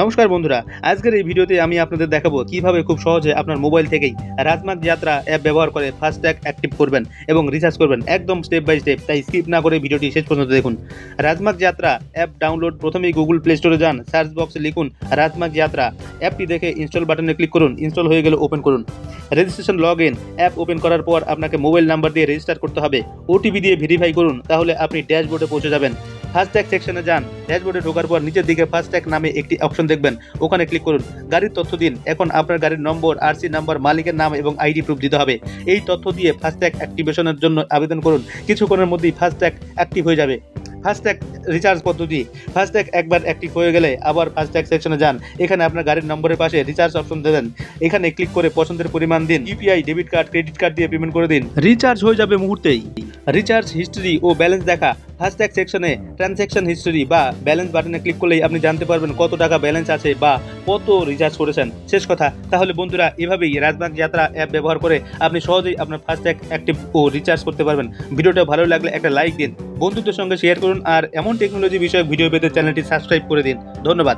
নমস্কার বন্ধুরা, আজকের এই ভিডিওতে আমি আপনাদের দেখাবো কীভাবে খুব সহজে আপনার মোবাইল থেকেই রাজমার্গ যাত্রা অ্যাপ ব্যবহার করে ফাস্ট্যাগ অ্যাক্টিভ করবেন এবং রিচার্জ করবেন একদম স্টেপ বাই স্টেপ তাই স্কিপ না করে ভিডিওটি শেষ পর্যন্ত দেখুন। রাজমার্গ যাত্রা অ্যাপ ডাউনলোড প্রথমেই গুগল প্লে স্টোরে যান সার্চ বক্সে লিখুন রাজমার্গ যাত্রা। অ্যাপটি দেখে ইনস্টল বাটনে ক্লিক করুন ইনস্টল হয়ে গেলে ওপেন করুন। Registration log in app open করার পর আপনাকে মোবাইল নাম্বার দিয়ে রেজিস্টার করতে হবে। ওটিপি দিয়ে ভেরিফাই করুন, তাহলে আপনি ড্যাশবোর্ডে পৌঁছে যাবেন। ফাস্ট্যাগ সেকশনে যান। ড্যাশবোর্ডে ঢোকার পর নিচের দিকে ফাস্ট্যাগ নামে একটি অপশন দেখবেন। ওখানে ক্লিক করুন। গাড়ির তথ্য দিন। এখন আপনার গাড়ির নম্বর আরসি নাম্বার মালিকের নাম এবং আইডি প্রুফ দিতে হবে। এই তথ্য দিয়ে ফাস্ট্যাগ অ্যাক্টিভেশনের জন্য আবেদন করুন। কিছুক্ষণের মধ্যেই ফাস্ট্যাগ অ্যাক্টিভ হয়ে যাবে। ফাস্ট্যাগ রিচার্জ পদ্ধতি। ফাস্ট্যাগ একবার অ্যাক্টিভ হয়ে গেলে আবার ফাস্ট্যাগ সেকশনে যান। এখানে আপনার গাড়ির নম্বরের পাশে রিচার্জ অপশন দেবেন এখানে ক্লিক করে পছন্দের পরিমাণ দিন। UPI debit card credit card দিয়ে পেমেন্ট করে দিন। রিচার্জ হয়ে যাবে মুহূর্তেই। রিচার্জ হিস্ট্রি ও ব্যালেন্স দেখা। ফাস্ট্যাগ সেকশনে ট্রানজ্যাকশন হিস্ট্রি বা ব্যালেন্স বাটনে ক্লিক করলেই আপনি জানতে পারবেন কত টাকা ব্যালেন্স আছে বা কত রিচার্জ করেছেন। শেষ কথা, তাহলে বন্ধুরা, এভাবেই রাজবাগ যাত্রা অ্যাপ ব্যবহার করে আপনি সহজেই আপনার ফাস্ট্যাগ অ্যাক্টিভ ও রিচার্জ করতে পারবেন। ভিডিওটা ভালো লাগলে একটা লাইক দিন, বন্ধুদের সঙ্গে শেয়ার করুন আর এমন টেকনোলজি বিষয়ক ভিডিও পেতে চ্যানেলটি সাবস্ক্রাইব করে দিন। ধন্যবাদ।